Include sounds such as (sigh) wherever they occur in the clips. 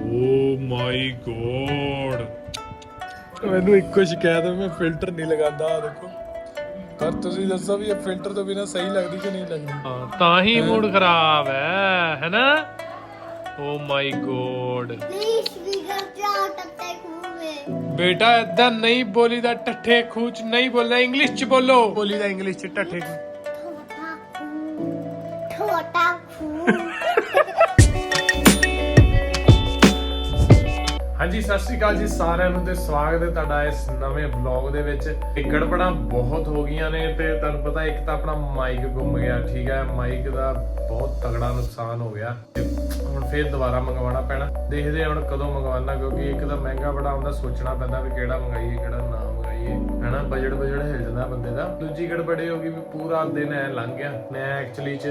ਓ ਮਾਈ God ਮੈਨੂੰ ਇੱਕੋ ਸ਼ਿਕਾਇਤ ਹੈ ਮੈਂ ਫਿਲਟਰ ਨਹੀਂ ਲਗਾਉਂਦਾ ਆ ਦੇਖੋ ਪਰ ਤੁਸੀਂ ਦੱਸੋ ਵੀ ਇਹ ਫਿਲਟਰ ਤੋਂ ਬਿਨਾ ਸਹੀ ਲੱਗਦੀ ਕਿ ਨਹੀਂ ਲੱਗਦੀ ਹਾਂ, ਤਾਂ ਹੀ ਮੂਡ ਖਰਾਬ ਹੈ ਹੈਨਾ oh my God Please, we got out of the movie. ਬੇਟਾ ਏਦਾਂ ਨਹੀਂ ਬੋਲੀਦਾ ਟੱਠੇ ਖੂਚ ਨਹੀਂ ਬੋਲਣਾ ਇੰਗਲਿਸ਼ ਚ ਬੋਲੋ ਬੋਲੀਦਾ ਇੰਗਲਿਸ਼ ਚ ਟੱਠੇ ਖੂਚ छोटा खून छोटा ਹਾਂਜੀ, ਸਤਿ ਸ਼੍ਰੀ ਅਕਾਲ ਜੀ ਸਾਰਿਆਂ ਨੂੰ ਤੇ ਸਵਾਗਤ ਹੈ ਤੁਹਾਡਾ ਇਸ ਨਵੇਂ ਵਲੌਗ ਦੇ ਵਿੱਚ। ਇਹ ਗੜਬੜਾਂ ਬਹੁਤ ਹੋ ਗਈਆਂ ਨੇ ਤੇ ਤੁਹਾਨੂੰ ਪਤਾ ਇੱਕ ਤਾਂ ਆਪਣਾ ਮਾਈਕ ਗੁੰਮ ਗਿਆ, ਠੀਕ ਹੈ? ਮਾਈਕ ਦਾ ਬਹੁਤ ਤਗੜਾ ਨੁਕਸਾਨ ਹੋ ਗਿਆ ਤੇ ਹੁਣ ਫੇਰ ਦੁਬਾਰਾ ਮੰਗਵਾਉਣਾ ਪੈਣਾ। ਦੇਖਦੇ ਹਾਂ ਹੁਣ ਕਦੋਂ ਮੰਗਵਾਉਣਾ, ਕਿਉਂਕਿ ਇੱਕ ਤਾਂ ਮਹਿੰਗਾ ਬੜਾ ਆਉਂਦਾ ਸੋਚਣਾ ਪੈਂਦਾ ਵੀ ਕਿਹੜਾ ਮੰਗਾਈਏ, ਕਿਹੜਾ ਨਾ ਮੰਗਾਈਏ। ਹਨਾ? ਬਜਟ ਬਜਟ ਹਿਲ ਜਾਂਦਾ ਬੰਦੇ ਦਾ। ਦੂਜੀ ਗੜਬੜੀ ਹੋ ਗਈ ਵੀ ਪੂਰਾ ਦਿਨ ਐ ਲੰਘ ਗਿਆ। ਮੈਂ ਐਕਚੁਅਲੀ ਚ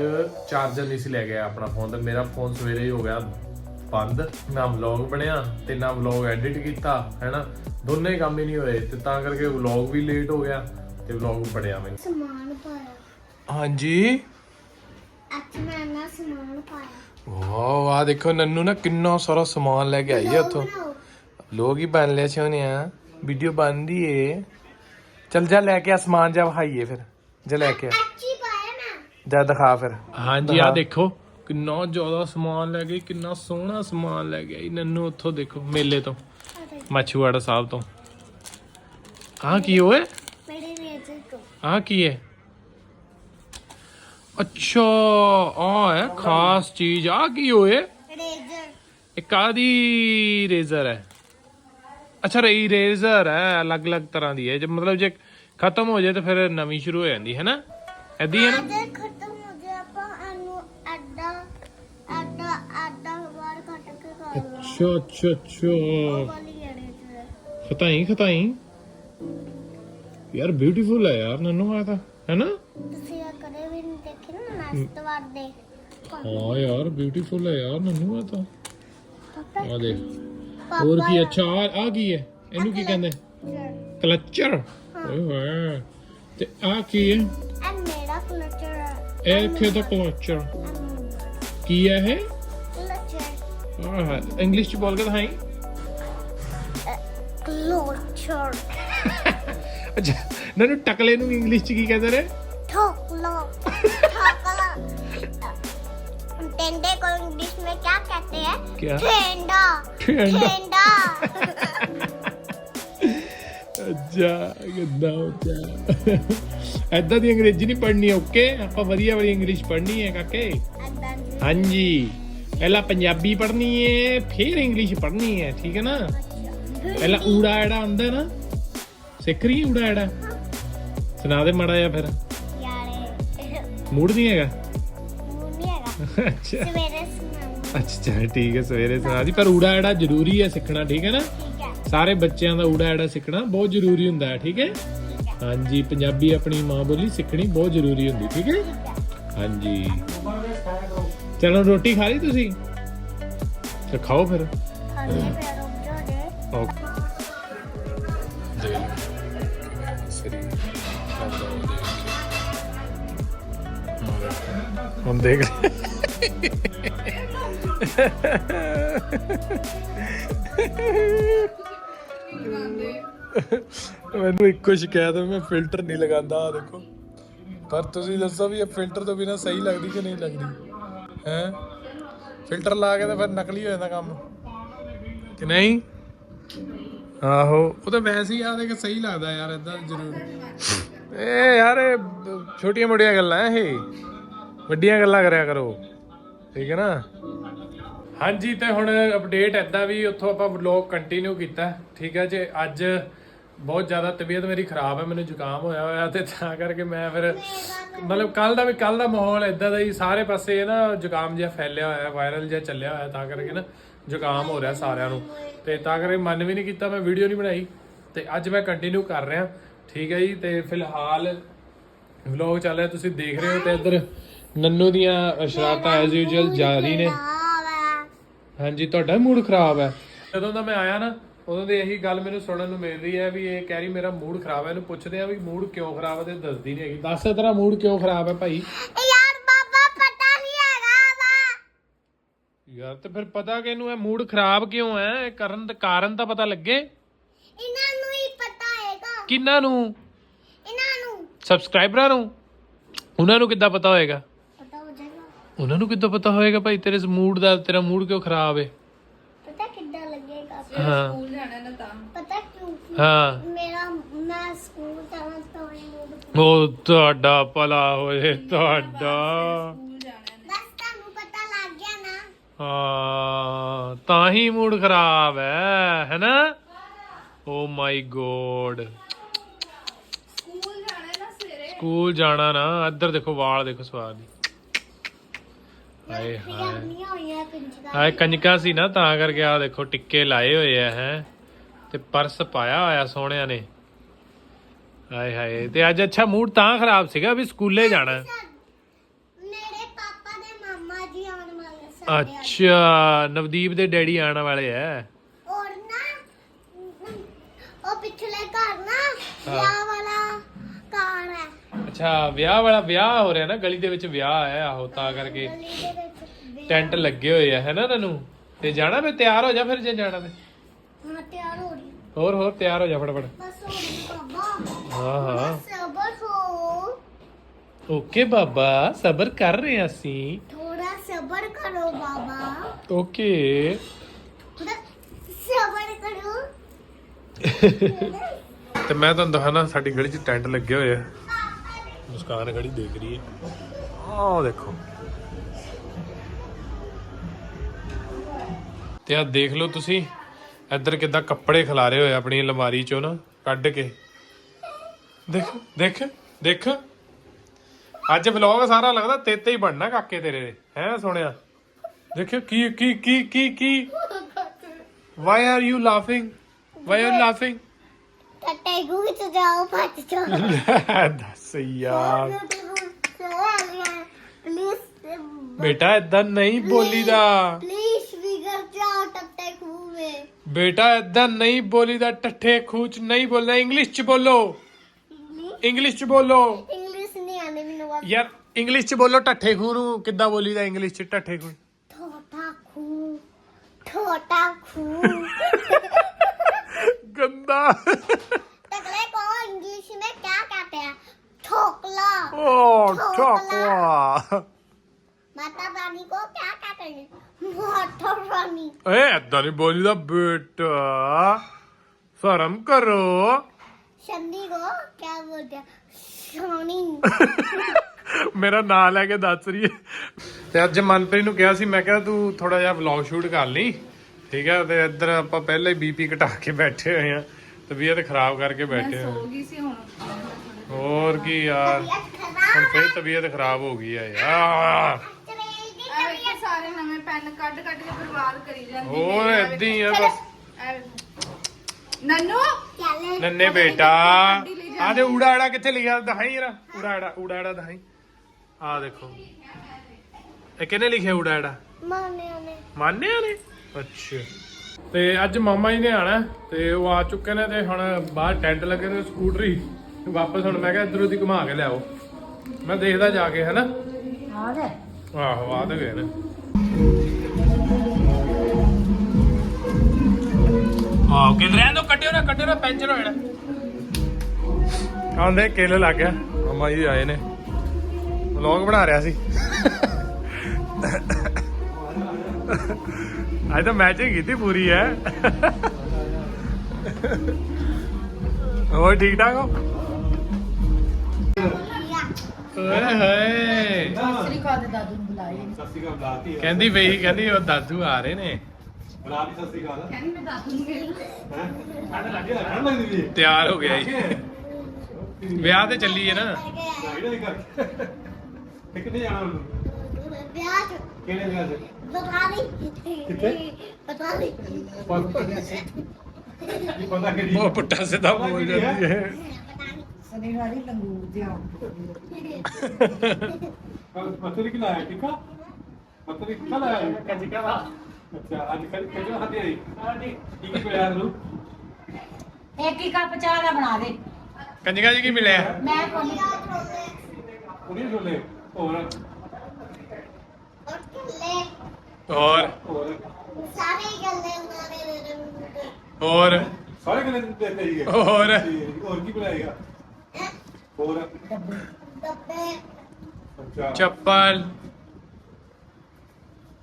ਚਾਰਜਰ ਨਹੀਂ ਸੀ ਲੈ ਗਿਆ ਆਪਣਾ ਫੋਨ ਤੇ। ਮੇਰਾ ਫੋਨ ਸਵੇਰੇ ਹੀ ਹੋ ਗਿਆ ਬੰਦ ਨਾ ਵਲੌਗ ਬਣਿਆ ਤੇ ਨਾ ਵਲੌਗ ਐਡਿਟ ਕੀਤਾ ਹੈਨਾ? ਦੋਨੇ ਕੰਮ ਹੀ ਨਹੀਂ ਹੋਏ ਤੇ ਤਾਂ ਕਰਕੇ ਵਲੌਗ ਵੀ ਲੇਟ ਹੋ ਗਿਆ ਤੇ ਵਲੌਗ ਬਣਿਆ ਮੈਂ ਸਮਾਨ ਪਾਇਆ। ਹਾਂਜੀ? ਵਾਹ ਵਾਹ ਦੇਖੋ ਨੰਨੂ ਨਾ ਕਿੰਨਾ ਸਾਰਾ ਸਮਾਨ ਲੈ ਕੇ ਆਈ ਹੈ ਉੱਥੋਂ। ਲੋਗ ਹੀ ਬਣ ਲਿਆ ਛੋਨਿਆ ਵੀਡੀਓ ਬਣਦੀ ਏ। ਚਲ ਜਾ ਲੈ ਕੇ ਆ ਸਮਾਨ ਜਾ ਵਹਾਈਏ ਫਿਰ। ਜਾ ਲੈ ਕੇ ਆ। ਜਾ ਦਿਖਾ ਫਿਰ। ਹਾਂਜੀ ਆ ਦੇਖੋ। ਕਿੰਨਾ ਜ਼ਿਆਦਾ ਸਮਾਨ ਲੈ ਗਏ, ਕਿੰਨਾ ਸੋਹਣਾ ਸਮਾਨ ਲੈ ਗਿਆ ਇਹ ਨੰਨੂ ਉੱਥੋਂ ਦੇਖੋ, ਮੇਲੇ ਤੋਂ ਮਛੂਆੜਾ ਸਾਹਿਬ ਤੋਂ। ਆ ਕੀ ਹੋਏ ਮੇਰੇ ਵੇਜ ਆ ਕੀ ਹੈ ਅੱਛਾ ਆ ਹੈ, ਖਾਸ ਚੀਜ਼। ਆ ਕੀ ਹੋਏ ਰੇਜ਼ਰ ਇਹ ਕਾਦੀ ਰੇਜ਼ਰ ਹੈ। ਅੱਛਾ ਰਹੀ ਰੇਜ਼ਰ ਹੈ, ਅਲੱਗ-ਅਲੱਗ ਤਰ੍ਹਾਂ ਦੀ ਹੈ। ਜੇ ਮਤਲਬ ਜੇ ਖਤਮ ਹੋ ਜਾਏ ਤਾਂ ਫਿਰ ਨਵੀਂ ਸ਼ੁਰੂ ਹੋ ਜਾਂਦੀ ਹੈ ਨਾ? ਐਦੀ ਹੈ ਨਾ? ਅੱਛਾ ਅੱਛਾ ਅੱਛਾ। ਖਤਾਈ ਖਤਾਈ। ਯਾਰ ਬਿਊਟੀਫੁਲ ਹੈ ਯਾਰ ਨਨੂ ਆ ਤਾਂ ਹੈ ਨਾ ਤੁਸੀਂ ਇਹ ਕਦੇ ਵੀ ਨਹੀਂ ਦੇਖੇ ਨਾ ਵਾਰ ਦੇ ਹਾਂ ਯਾਰ ਬਿਊਟੀਫੁਲ ਹੈ ਯਾਰ ਨਨੂ ਆ ਤਾਂ। ਆ ਦੇਖ। ਹੋਰ ਕੀ ਅੱਛਾ ਆ ਆ ਕੀ ਹੈ ਇਹਨੂੰ ਕੀ ਕਹਿੰਦੇ? ਕਲਚਰ। ਓਏ ਹੋਏ। ਤੇ ਆ ਕੀ ਹੈ ਇਹ ਮੇਰਾ ਕਲਚਰ ਹੈ ਇਹ ਕਿਹਦਾ ਕਲਚਰ। ਕੀ ਹੈ ਇਹ? ਇੰਗਲਿਸ਼ ਚ ਬੋਲ ਕੇ ਦਿਖਾਈ ਕਲਚਰ ਅੱਛਾ ਨਨੂ ਟਕਲੇ ਨੂੰ ਇੰਗਲਿਸ਼ ਚ ਕੀ ਕਹਿੰਦੇ ਨੇ ठोकलो ठोकलो टेंडे को इंग्लिश में क्या कहते हैं क्या? ठेंडा ठेंडा। ठेंडा ਅੱਛਾ ਕਿੱਦਾਂ ਉੱਚਾ ਐਦਾਂ ਦੀ ਅੰਗਰੇਜ਼ੀ ਨਹੀਂ ਪੜ੍ਹਨੀ ਓਕੇ ਆਪਾਂ ਵਧੀਆ ਵਾਲੀ ਇੰਗਲਿਸ਼ ਪੜ੍ਹਨੀ ਹੈ ਕਾਕੇ अदन ਹਾਂਜੀ ਪਹਿਲਾਂ ਪੰਜਾਬੀ ਪੜ੍ਹਨੀ ਏ ਫਿਰ ਇੰਗਲਿਸ਼ ਪੜ੍ਹਨੀ ਏ ਠੀਕ ਹੈ ਨਾ? ਪਹਿਲਾਂ ਊੜਾ ਐੜਾ ਆਉਂਦਾ ਨਾ ਸਿੱਖ ਰਹੀ ਊੜਾ ਐੜਾ? ਸੁਣਾ ਦੇ ਮਾੜਾ ਜਿਹਾ ਫਿਰ। ਯਾਰੇ। ਮੂਡ ਨਹੀਂ ਹੈਗਾ? ਅੱਛਾ। ਸਵੇਰੇ ਸੁਣਾ ਅੱਛਾ ਠੀਕ ਹੈ ਸਵੇਰੇ ਸੁਣਾ ਦੀ। ਪਰ ਊੜਾ ਐੜਾ ਜ਼ਰੂਰੀ ਹੈ ਸਿੱਖਣਾ ਠੀਕ ਹੈ ਨਾ? ਸਾਰੇ ਬੱਚਿਆਂ ਦਾ ਊੜਾ ਐੜਾ ਸਿੱਖਣਾ ਬਹੁਤ ਜ਼ਰੂਰੀ ਹੁੰਦਾ ਹੈ? ਠੀਕ ਹੈ। ਹਾਂਜੀ ਪੰਜਾਬੀ ਆਪਣੀ ਮਾਂ ਬੋਲੀ ਸਿੱਖਣੀ ਬਹੁਤ ਜ਼ਰੂਰੀ ਹੁੰਦੀ ਠੀਕ ਹੈ? ਹਾਂਜੀ। ਚਲੋ ਰੋਟੀ ਖਾ ਲਈ ਤੁਸੀਂ? ਤੇ ਖਾਓ ਫਿਰ। ਖਾਣੇ ਪੈ ਰੁਕ ਜਾ ਦੇ ਓਕੇ ਦੇ ਸਰੀ ਮੈਨੂੰ ਇੱਕੋ ਸ਼ਿਕਾਇਤ ਹੈ ਮੈਂ ਫਿਲਟਰ ਨਹੀਂ ਲਗਾਉਂਦਾ ਆ ਦੇਖੋ। ਪਰ ਤੁਸੀਂ ਦੱਸੋ ਵੀ ਇਹ ਫਿਲਟਰ ਤੋਂ ਬਿਨਾ ਸਹੀ ਲੱਗਦੀ ਕਿ ਨਹੀਂ ਲੱਗਦੀ? ਹੈ। ਫਿਲਟਰ ਲਾ ਕੇ ਤਾਂ ਫਿਰ ਨਕਲੀ ਹੋ ਜਾਂਦਾ ਕੰਮ। ਕਿ ਨਹੀਂ? ਆਹੋ। ਉਹ ਤਾਂ ਵੈਸੇ ਹੀ ਆ ਦੇਖ ਸਹੀ ਲੱਗਦਾ ਯਾਰ ਇਦਾਂ ਜ਼ਰੂਰ। ਏ ਯਾਰ ਇਹ ਛੋਟੀਆਂ ਮੋਟੀਆਂ ਗੱਲਾਂ ਇਹ। ਵੱਡੀਆਂ ਗੱਲਾਂ ਕਰਿਆ ਕਰੋ। ਠੀਕ ਹੈ ਨਾ? ਹਾਂਜੀ ਤੇ ਹੁਣ ਅਪਡੇਟ ਐਦਾਂ ਵੀ ਉੱਥੋਂ ਆਪਾਂ ਵਲੌਗ ਕੰਟੀਨਿਊ ਕੀਤਾ। ਠੀਕ ਹੈ ਜੇ ਅੱਜ ਬਹੁਤ ਜ਼ਿਆਦਾ ਤਬੀਅਤ ਮੇਰੀ ਖਰਾਬ ਹੈ ਮੈਨੂੰ ਜ਼ੁਕਾਮ ਹੋਇਆ ਹੋਇਆ ਤੇ ਤਾਂ ਕਰਕੇ ਮੈਂ ਫਿਰ ਮਤਲਬ ਕੱਲ ਦਾ ਵੀ ਕੱਲ ਦਾ ਮਾਹੌਲ ਐਦਾਂ ਦਾ ਹੀ ਸਾਰੇ ਪਾਸੇ ਨਾ ਜ਼ੁਕਾਮ ਜਿਹਾ ਫੈਲਿਆ ਹੋਇਆ ਵਾਇਰਲ ਜਿਹਾ ਚੱਲਿਆ ਹੋਇਆ ਤਾਂ ਕਰਕੇ ਨਾ ਜ਼ੁਕਾਮ ਹੋ ਰਿਹਾ ਸਾਰਿਆਂ ਨੂੰ। ਤੇ ਤਾਂ ਕਰਕੇ ਮਨ ਵੀ ਨਹੀਂ ਕੀਤਾ ਮੈਂ ਵੀਡੀਓ ਨਹੀਂ ਬਣਾਈ। ਤੇ ਅੱਜ ਮੈਂ ਕੰਟੀਨਿਊ ਕਰ ਰਿਹਾ ਠੀਕ ਹੈ ਜੀ? ਤੇ ਫਿਲਹਾਲ ਵਲੌਗ ਚੱਲ ਰਿਹਾ ਤੁਸੀਂ ਦੇਖ ਰਹੇ ਹੋ ਤੇ ਇੱਧਰ ਨੰਨੂ ਦੀਆਂ ਸ਼ਰਾਰਤਾਂ ਐਜ਼ ਯੂਜੂਅਲ ਜਾਰੀ ਨੇ। ਹਾਂਜੀ ਤੁਹਾਡਾ ਮੂਡ ਖਰਾਬ ਹੈ। ਜਦੋਂ ਦਾ ਮੈਂ ਆਇਆ ਨਾ ਉਹਨਾਂ ਦੀ ਇਹੀ ਗੱਲ ਮੈਨੂੰ ਸੁਣਨ ਨੂੰ ਮਿਲ ਹੈ ਵੀ ਇਹ ਕਹਿ ਰਹੀ ਮੇਰਾ ਮੂਡ ਖਰਾਬ ਹੈ। ਇਹਨੂੰ ਪੁੱਛਦੇ ਆ ਵੀ ਮੂਡ ਕਿਉਂ ਖਰਾਬ ਹੈ ਤੇ ਦੱਸਦੀ ਨਹੀਂ ਹੈਗੀ। ਦੱਸ ਤੇਰਾ ਮੂਡ ਕਿਉਂ ਖਰਾਬ ਹੈ ਭਾਈ? ਯਾਰ ਬਾਬਾ ਪਤਾ ਨਹੀਂ ਹੈਗਾ ਵਾ ਯਾਰ ਤੇ ਫਿਰ ਪਤਾ ਕਿ ਇਹਨੂੰ ਇਹ ਮੂਡ ਖਰਾਬ ਕਿਉਂ ਹੈ? ਇਹ ਕਰਨ ਦਾ ਕਾਰਨ ਤਾਂ ਪਤਾ ਲੱਗੇ? ਇਹਨਾਂ ਨੂੰ ਹੀ ਪਤਾ ਹੈਗਾ ਕਿੰਨਾਂ ਨੂੰ? ਇਹਨਾਂ ਨੂੰ। ਸਬਸਕ੍ਰਾਈਬਰਾਂ ਨੂੰ? ਉਹਨਾਂ ਨੂੰ ਕਿੱਦਾਂ ਪਤਾ ਹੋਏਗਾ? ਪਤਾ ਹੋ ਜਾਏਗਾ। ਉਹਨਾਂ ਨੂੰ ਕਿੱਦਾਂ ਪਤਾ ਹੋਏਗਾ ਭਾਈ ਤੇਰੇ ਮੂਡ ਦਾ ਤੇਰਾ ਮੂਡ ਕਿਉਂ ਖਰਾਬ ਹੈ? ਹਾਂ। ਸਕੂਲ ਜਾਣਾ ਨਾ ਤਾਂ। ਪਤਾ ਕਿਉਂ ਹਾਂ। ਮੇਰਾ ਮੈਂ ਸਕੂਲ ਜਾਣਾ ਤਾਂ ਮੂਡ ਉਹ ਤੁਹਾਡਾ ਭਲਾ ਹੋਏ ਤੁਹਾਡਾ। ਸਕੂਲ ਜਾਣਾ ਨੇ। ਬਸ ਤੁਹਾਨੂੰ ਪਤਾ ਲੱਗ ਗਿਆ ਨਾ। ਹਾਂ ਤਾਂ ਹੀ ਮੂਡ ਖਰਾਬ ਹੈ ਹੈਨਾ? ਓ ਮਾਈ ਗੋਡ ਸਕੂਲ ਜਾਣਾ ਨਾ ਸਵੇਰੇ। ਸਕੂਲ ਜਾਣਾ ਨਾ ਇੱਧਰ ਦੇਖੋ ਵਾਲ ਦੇਖੋ ਸਵਾਦ ਦੀ ਹਾਏ ਹਾਏ। ਪਜਾਮੀਆਂ ਹੋਈਆਂ ਕੰਜਕਾਂ ਹਾਏ ਕੰਜਕਾ ਸੀ ਨਾ ਤਾਂ ਕਰਕੇ ਆ ਦੇਖੋ ਟਿੱਕੇ ਲਾਏ ਹੋਏ ਆ ਹੈ। ਤੇ ਪਰਸ ਪਾਇਆ ਹੋਇਆ ਸੋਹਣਿਆਂ ਨੇ। ਹਾਏ ਹਾਏ ਤੇ ਅੱਜ ਅੱਛਾ ਮੂਡ ਤਾਂ ਖਰਾਬ ਸੀਗਾ ਵੀ ਸਕੂਲੇ ਜਾਣਾ। ਮੇਰੇ ਪਾਪਾ ਦੇ ਮਾਮਾ ਜੀ ਆਉਣ ਵਾਲੇ ਸਾਡੇ। ਅੱਛਾ ਨਵਦੀਪ ਦੇ ਡੈਡੀ ਆਉਣ ਵਾਲੇ ਐ ਔਰ ਨਾ ਉਹ ਪਿਛਲੇ ਘਰ ਨਾ ਵਿਆਹ ਹੈ ਅੱਛਾ ਵਿਆਹ ਵਾਲਾ ਵਿਆਹ ਹੋ ਰਿਹਾ ਨਾ ਗਲੀ ਦੇ ਵਿੱਚ ਵਿਆਹ ਹੈ ਆਹੋ ਤਾਂ ਕਰਕੇ ਟੈਂਟ ਲੱਗੇ ਹੋਏ ਆ ਹੈਨਾ ਤੈਨੂੰ? ਤੇ ਜਾਣਾ ਫੇ ਤਿਆਰ ਹੋ ਜਾ ਫਿਰ ਜੇ ਜਾਣਾ ਤੇ? ਹਾਂ ਤਿਆਰ ਹੋ ਰਹੀ ਹੋਰ ਹੋਰ ਤਿਆਰ ਹੋ ਜਾ ਫਟਾਫਟ। ਬਸ ਹੋ ਰਹੀ ਬਾਬਾ। ਹਾਂ ਹਾਂ। ਸਬਰ ਹੋ। ਓਕੇ ਬਾਬਾ ਸਬਰ ਕਰ ਰਹੇ ਹਾਂ ਅਸੀਂ। ਥੋੜਾ ਸਬਰ ਕਰੋ ਬਾਬਾ। ਓਕੇ। ਥੋੜਾ ਸਬਰ ਕਰੋ। ਤੇ ਮੈਂ ਤੁਹਾਨੂੰ ਦਿਖਾਣਾ ਸਾਡੀ ਗਲੀ 'ਚ ਟੈਂਟ ਲੱਗੇ ਹੋਏ ਆ। ਮੁਸਕਾਨ ਖੜੀ ਦੇਖ ਰਹੀ ਹੈ। ਆਹ ਦੇਖੋ। ਤੇ ਆ ਦੇਖ ਲਓ ਤੁਸੀਂ, ਇੱਧਰ ਕਿਦਾਂ ਕੱਪੜੇ ਖਿਲਾਰੇ ਹੋਏ ਆਪਣੀ ਅਲਮਾਰੀ 'ਚੋਂ ਨਾ, ਕੱਢ ਕੇ। ਦੇਖ ਦੇਖ ਦੇਖ। ਅੱਜ ਵਲੌਗ ਸਾਰਾ ਲੱਗਦਾ ਤੇਤੇ ਹੀ ਬਣਨਾ ਕਾਕੇ ਤੇਰੇ ਦੇ, ਹੈ ਸੋਹਣਿਆ? ਦੇਖਿਓ ਕੀ ਕੀ ਕੀ ਕੀ ਕੀ। Why are you laughing why are laughing ਟੱਟੇ ਗੂ ਵਿੱਚ ਜਾਓ ਭੱਜ ਜਾਓ। ਦੱਸ ਯਾਰ। ਪਲੀਜ਼ ਬੇਟਾ ਇਦਾਂ ਨਹੀਂ ਬੋਲੀਦਾ। ਪਲੀਜ਼ ਵਿਗਰ ਜਾਓ ਟੱਟੇ ਵਿੱਚ। ਬੇਟਾ ਇਦਾਂ ਨਹੀਂ ਬੋਲੀਦਾ। ਟੱਠੇ ਖੂਚ ਨਹੀਂ ਬੋਲਣਾ। ਇੰਗਲਿਸ਼ ਚ ਬੋਲੋ। ਇੰਗਲਿਸ਼ ਚ ਬੋਲੋ। ਇੰਗਲਿਸ਼ ਨਹੀਂ ਆਉਂਦੀ ਮੈਨੂੰ ਬਸ ਯਾਰ ਇੰਗਲਿਸ਼ ਚ ਬੋਲੋ ਟੱਠੇ ਖੂ ਨੂੰ ਕਿੱਦਾਂ ਬੋਲੀਦਾ ਇੰਗਲਿਸ਼ ਚ ਟੱਠੇ ਖੂ ਛੋਟਾ ਖੂ ਛੋਟਾ ਖੂ ਗੰਦਾ तगड़े को इंग्लिश में क्या कहते हैं ठोकला ਓ ਠੋਕਵਾ माता रानी को क्या कहते हैं माता रानी ਏ ਇਦਾਂ ਨਹੀਂ ਬੋਲੀਦਾ ਬੇਟਾ ਸ਼ਰਮ ਕਰੋ शनि को क्या बोलते हैं शनि ਮੇਰਾ ਨਾਂ ਲੈ ਕੇ ਦੱਸ ਰਹੀ ਹੈ ਤੇ ਅੱਜ ਮਨਪ੍ਰੀਤ ਨੂੰ ਕਿਹਾ ਸੀ ਮੈਂ ਕਿਹਾ ਤੂੰ ਥੋੜਾ ਜਿਹਾ ਵਲੌਗ ਸ਼ੂਟ ਕਰ ਲਈ ਠੀਕ ਹੈ ਤੇ ਇੱਧਰ ਆਪਾਂ ਪਹਿਲਾਂ ਹੀ ਬੀਪੀ ਘਟਾ ਕੇ ਬੈਠੇ ਹੋਏ ਆ ਤਬੀਅਤ ਖਰਾਬ ਕਰਕੇ ਬੈਠੇ ਆ। ਹੋਰ ਕੀ ਯਾਰ ਹੁਣ ਫੇਰ ਤਬੀਅਤ ਖਰਾਬ ਹੋ ਗਈ ਆ ਯਾਰ। ਹੋਰ ਐਦਾਂ ਆ ਬਸ। ਨੰਨੂ? ਨੰਨੇ ਬੇਟਾ। ਆ ਦੇ ਊੜਾੜਾ ਕਿੱਥੇ ਲਿਖਿਆ ਦਿਖਾਈ ਜਰਾ। ਊੜਾੜਾ ਊੜਾੜਾ ਦਿਖਾਈ। ਆ ਦੇਖੋ। ਇਹ ਕਿਹਨੇ ਲਿਖਿਆ ਊੜਾ ਐੜਾ ਮਾਨਿਆ ਨੇ। ਅੱਛਾ। ਤੇ ਅੱਜ ਮਾਮਾ ਜੀ ਨੇ ਆਣਾ ਤੇ ਉਹ ਆ ਚੁੱਕੇ ਨੇ ਤੇ ਹੁਣ ਬਾਹਰ ਟੈਂਟ ਲੱਗੇ ਨੇ ਸਕੂਟਰੀ। ਵਾਪਸ ਹੁਣ ਮੈਂ ਕਿਹਾ ਇਧਰੋਂ ਦੀ ਘੁਮਾ ਕੇ ਲਿਆਓ। ਮੈਂ ਦੇਖਦਾ ਜਾ ਕੇ ਹਨਾ? ਆ ਗਏ। ਆਹੋ ਆ ਗਏ ਨੇ। ਆਹ ਕਿੰਦਰਿਆਂ ਤੋਂ ਕੱਟਿਓ ਨਾ ਕੱਟਿਓ ਨਾ ਪੈਂਚਰ ਹੋ ਆਂਦੇ ਕੇਲੇ ਲੱਗ ਗਿਆ। ਮਾਮਾ ਜੀ ਆਏ ਨੇ। ਵਲੌਗ ਬਣਾ ਰਿਹਾ ਸੀ। ਅੱਜ ਤਾਂ ਮੈਚਿੰਗ ਕੀਤੀ ਪੂਰੀ ਹੈ। ਹੋਰ ਠੀਕ ਠਾਕ ਹੋ? ਓਏ ਹੋਏ। ਸ੍ਰੀ ਅਕਾਲ ਦੇ ਦਾਦੂ ਨੂੰ ਬੁਲਾਏ ਕਹਿੰਦੀ ਬਈ ਕਹਿੰਦੀ ਉਹ ਦਾਦੂ ਆ ਰਹੇ ਨੇ। ਕਹਿੰਦੀ ਮੈਂ ਦਾਦੂ ਨੂੰ ਮਿਲ ਤਿਆਰ ਹੋ ਗਿਆ ਜੀ। ਵਿਆਹ ਤੇ ਚੱਲੀ ਹੈ ਨਾ ਕਿੱਥੇ ਜਾਣਾ ਉਹਨੂੰ ਵਿਆਹ ਚ। ਕਿਹੜੇ ਵਿਆਹ ਚ? ਪਤਾ ਨਹੀਂ ਕਿੱਥੇ? ਪਤਾ ਨਹੀਂ ਪਤਾ ਨਹੀਂ ਪਤਾ ਕਿ ਬਹੁਤ ਪੱਟਾ ਸਿੱਧਾ ਬੋਲ ਜਾਂਦੀ ਹੈ। ਸਨੀ ਵਾਲੀ ਲੰਗੂਰ ਦੀ ਆਉਂਦੀ ਪਤਰੀ ਕਿ ਲਾਇਆ? ਟਿੱਕਾ? ਪਤਰੀ ਕਿ ਲਾਇਆ? ਕੰਜਕਾ ਵਾ ਅੱਛਾ ਅੱਜ ਕੱਲ ਕਿਹੜਾ ਹੱਥੀ ਆਈ? ਹਾਂ ਜੀ ਟਿੱਕੀ ਕੋ ਯਾਰ ਨੂੰ ਇੱਕ ਹੀ ਕੱਪ ਚਾਹ ਦਾ ਬਣਾ ਦੇ। ਕੰਜਗਾ ਜੀ ਕੀ ਮਿਲਿਆ? ਮੈਂ ਕੋਈ ਉਹਨੇ ਝੋਲੇ ਹੋਰ? ਹੋਰ। ਸਾਰੇ ਗੱਲੇ ਮਾਰੇ ਦੇ ਹੋਰ। ਸਾਰੇ ਕਿਨੇ ਦਿੱਤੇ ਹੀ ਹੈ ਹੋਰ। ਹੋਰ ਕੀ ਬਣਾਏਗਾ? ਹੋਰ। ਡੱਬੇ। ਅੱਛਾ। ਚੱਪਲ।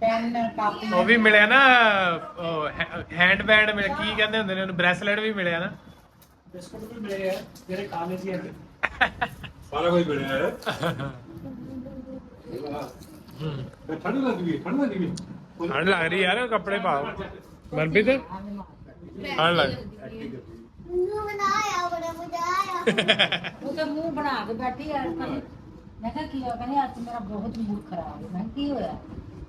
Pen copy. ਉਹ ਵੀ ਮਿਲਿਆ ਨਾ ਹੈਂਡ ਬੈਂਡ ਮਿਲ ਕੀ ਕਹਿੰਦੇ ਹੁੰਦੇ ਨੇ ਉਹਨੂੰ ਬ੍ਰੈਸਲੇਟ ਵੀ ਮਿਲਿਆ ਨਾ। ਬਿਸਕੁਟ ਵੀ ਮਿਲੇ ਆ ਜਿਹੜੇ ਖਾਣੇ ਸੀ ਅੱਜ। ਸਾਰਾ ਕੁਝ ਬਣਿਆ ਹੈ। (laughs) ਠੰਡ ਲੱਗ ਗਈ ਠੰਡ ਲੱਗ ਗਈ ਠੰਡ ਲੱਗ ਰਹੀ ਯਾਰ ਕੱਪੜੇ ਪਾਓ। ਮਨਪ੍ਰੀਤ? ਠੰਡ ਲੱਗ ਨੂੰ ਬਣਾਇਆ ਬੜਾ ਮਜ਼ਾ ਆਇਆ। ਉਹ ਤਾਂ ਮੂੰਹ ਬਣਾ ਕੇ ਬੈਠੀ ਆ ਕਹਿੰਦੀ ਮੈਂ ਕਿਹਾ ਕੀ ਹੋਇਆ ਕਹਿੰਦੀ ਅੱਜ ਮੇਰਾ ਬਹੁਤ ਮੂਡ ਖਰਾਬ ਹੈ। ਮੈਂ ਕਿਹਾ, ਕੀ ਹੋਇਆ?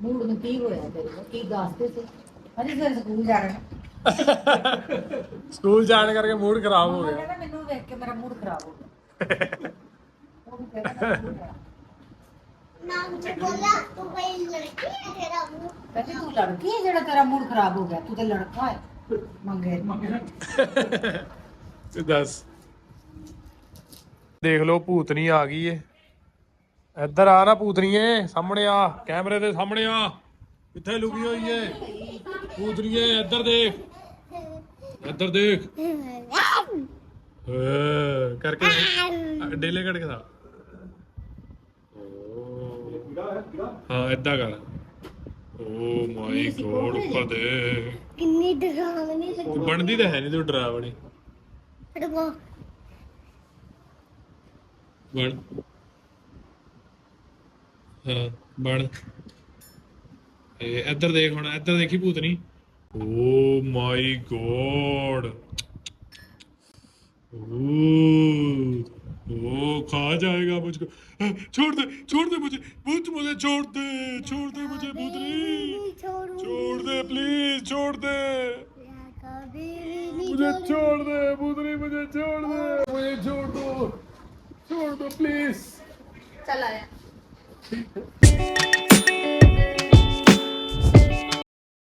ਮੂਡ ਨੂੰ ਕੀ ਹੋਇਆ ਤੇਰੇ ਨੂੰ? ਕੀ ਦੱਸਦੇ ਸੀ? ਅਰੇ ਫਿਰ ਸਕੂਲ ਜਾਣਾ ਸਕੂਲ ਜਾਣ ਕਰਕੇ ਮੂਡ ਖਰਾਬ ਹੋ ਗਿਆ। ਮੈਨੂੰ ਵੇਖ ਕੇ ਮੇਰਾ ਮੂਡ ਖਰਾਬ ਹੋ ਗਿਆ। ਉਹ ਵੀ ਕਹਿੰਦਾ ਕਹਿੰਦੀ ਤੂੰ ਲੜਕੀ ਹੈ ਜਿਹੜਾ ਤੇਰਾ ਮੂਡ ਖਰਾਬ ਹੋ ਗਿਆ ਤੂੰ ਤੇ ਲੜਕਾ ਹੈ। ਮੰਗੇ ਤੇ ਦੱਸ। ਦੇਖ ਲਓ ਭੂਤਨੀ ਆ ਗਈ ਏ। ਇੱਧਰ ਆ ਨਾ ਭੂਤਨੀਏ ਸਾਹਮਣੇ ਆ ਕੈਮਰੇ ਦੇ ਸਾਹਮਣੇ ਆ। ਕਿੱਥੇ ਲੁਕੀ ਹੋਈ ਏ? ਭੂਤਨੀਏ ਇੱਧਰ ਦੇਖ। ਇੱਧਰ ਦੇਖ। (laughs) ਏ ਕਰਕੇ ਡੇਲੇ ਕੱਢ ਕੇ ਦਾ ਹਾਂ ਏਦਾਂ ਕਰ। ਓ ਮਾਈ ਗੋਡ ਉੱਪਰ ਦੇ ਕਿੰਨੀ ਡਰਾਵਨੀ ਲੱਗੀ ਬਣਦੀ ਤਾਂ ਹੈ ਨਹੀਂ ਤੂੰ ਡਰਾਵਣੀ ਰੁਕੋ ਬਣ। ਹਾਂ ਬਣ। ਇਹ ਇੱਧਰ ਦੇਖ ਹੁਣ ਇੱਧਰ ਦੇਖੀ ਭੂਤਨੀ। ਓ ਮਾਈ ਗੋਡ ਓ ओ खा जाएगा मुझको छोड़ दे छोड़ दे मुझे भूत मुझे छोड़ दे छोड़ दे मुझे भूतनी छोड़ दे प्लीज छोड़ दे मुझे छोड़ दे भूतनी मुझे छोड़ दे मुझे छोड़ दो छोड़ दो प्लीज चला ठीक है